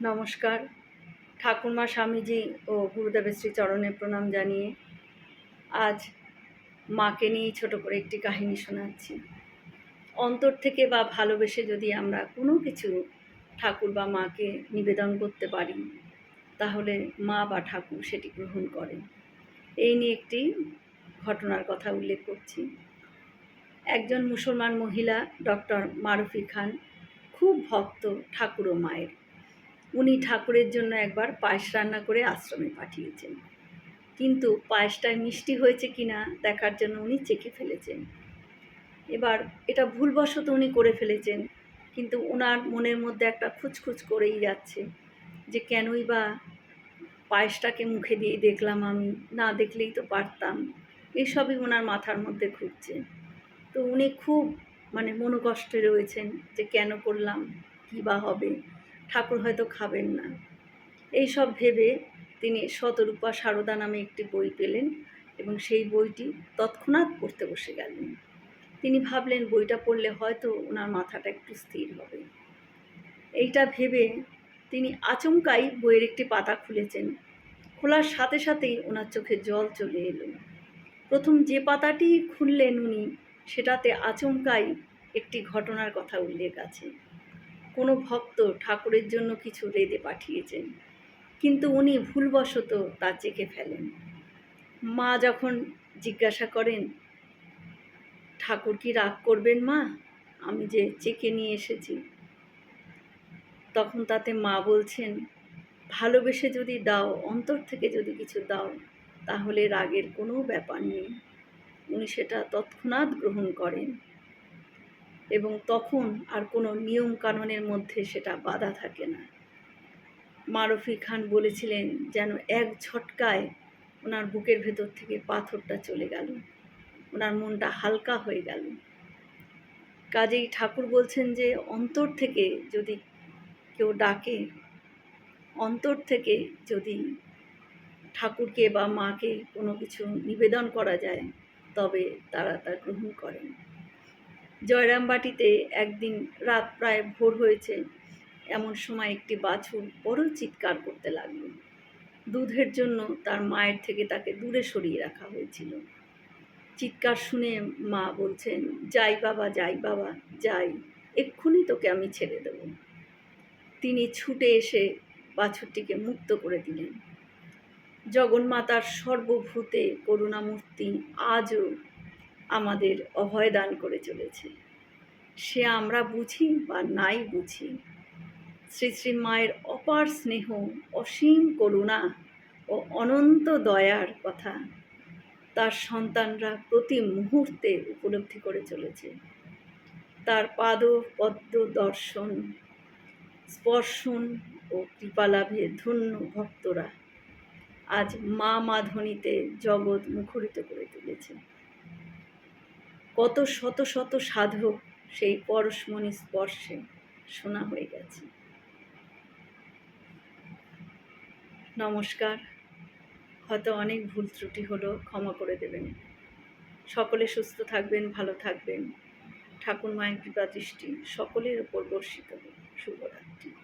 নমস্কার। ঠাকুরমা স্বামীজি ও গুরুদেবের শ্রী চরণে প্রণাম জানিয়ে আজ মাকে নিয়ে ছোট করে একটি কাহিনী শোনাচ্ছি। অন্তর থেকে বা ভালোবেসে যদি আমরা কোনো কিছু ঠাকুর বা মাকে নিবেদন করতে পারি, তাহলে মা বা ঠাকুর সেটি গ্রহণ করেন। এই নিয়ে একটি ঘটনার কথা উল্লেখ করছি। একজন মুসলমান মহিলা ডক্টর মারুফি খান খুব ভক্ত ঠাকুর ও মায়ের। উনি ঠাকুরের জন্য একবার পায়েস রান্না করে আশ্রমে পাঠিয়েছেন। কিন্তু পায়েসটায় মিষ্টি হয়েছে কিনা দেখার জন্য উনি চেখে ফেলেছেন। এবার এটা ভুলবশত উনি করে ফেলেছেন, কিন্তু ওনার মনের মধ্যে একটা খুচখুচ করেই যাচ্ছে যে কেনই বা পায়েসটাকে মুখে দিয়ে দেখলাম আমি, না দেখলেই তো পারতাম। এইসবই ওনার মাথার মধ্যে ঘুরছে। তো উনি খুব মানে মনোকষ্টে রয়েছেন যে কেন করলাম, কী বা হবে? ঠাকুর হয়তো খাবেন না। এই সব ভেবে তিনি শতরূপা সারদা নামে একটি বই পেলেন এবং সেই বইটি তৎক্ষণাৎ পড়তে বসে গেলেন। তিনি ভাবলেন, বইটা পড়লে হয়তো ওনার মাথাটা একটু স্থির হবে। এইটা ভেবে তিনি আচমকাই বইয়ের একটি পাতা খুলেছেন। খোলার সাথে সাথেই ওনার চোখে জল চলে এলো। প্রথম যে পাতাটি খুললেন উনি, সেটাতে আচমকাই একটি ঘটনার কথা উল্লেখ আছে। কোনো ভক্ত ঠাকুরের জন্য কিছু রেঁধে পাঠিয়েছেন। কিন্তু উনি ভুলবশত তা চেখে ফেলেন। মা যখন জিজ্ঞাসা করেন, ঠাকুর কি রাগ করবেন মা? আমি যে চেকে নিয়ে এসেছি। তখন তাতে মা বলছেন, ভালোবেসে যদি দাও, অন্তর থেকে যদি কিছু দাও, তাহলে রাগের কোনো ব্যাপার নেই। উনি সেটা তৎক্ষণাৎ গ্রহণ করেন। এবং তখন আর কোনো নিয়ম কানুনের মধ্যে সেটা বাধা থাকে না। মারফি খান বলেছিলেন যেন এক ঝটকায় ওনার বুকের ভেতর থেকে পাথরটা চলে গেল। ওনার মনটা হালকা হয়ে গেল। কাজেই ঠাকুর বলছেন যে, অন্তর থেকে যদি কেউ ডাকে, অন্তর থেকে যদি ঠাকুরকে বা মাকে কোনো কিছু নিবেদন করা যায়, তবে তারা তা গ্রহণ করেন। জয়রামবাটিতে একদিন রাত প্রায় ভোর হয়েছে, এমন সময় একটি বাছুর বড় চিৎকার করতে লাগল। দুধের জন্য তার মায়ের থেকে তাকে দূরে সরিয়ে রাখা হয়েছিল। চিৎকার শুনে মা বলছেন, যাই বাবা যাই বাবা, যাই, এক্ষুনি তোকে আমি ছেড়ে দেব। তিনি ছুটে এসে বাছুরটিকে মুক্ত করে দিলেন। জগন্মাতার সর্বভূতে করুণামূর্তি আজও আমাদের অভয় দান করে চলেছে। সে আমরা বুঝি বা নাই বুঝি। শ্রী শ্রী মায়ের অপার স্নেহ, অসীম করুণা ও অনন্ত দয়ার কথা তার সন্তানরা প্রতি মুহূর্তে উপলব্ধি করে চলেছে। তার পাদ, পদ্ম, দর্শন, স্পর্শন ও কৃপালাভে ধন্য ভক্তরা আজ মা মাধনীতে জগৎ মুখরিত করে তুলেছে। কত শত শত সাধক সেই পরশমণি স্পর্শে শোনা হয়ে গেছে। নমস্কার। হয়তো অনেক ভুল ত্রুটি হলো, ক্ষমা করে দেবেন। সকলে সুস্থ থাকবেন, ভালো থাকবেন। ঠাকুর মায়ের কৃপা দৃষ্টি সকলের ওপর বর্ষিত হোক। শুভরাত্রি।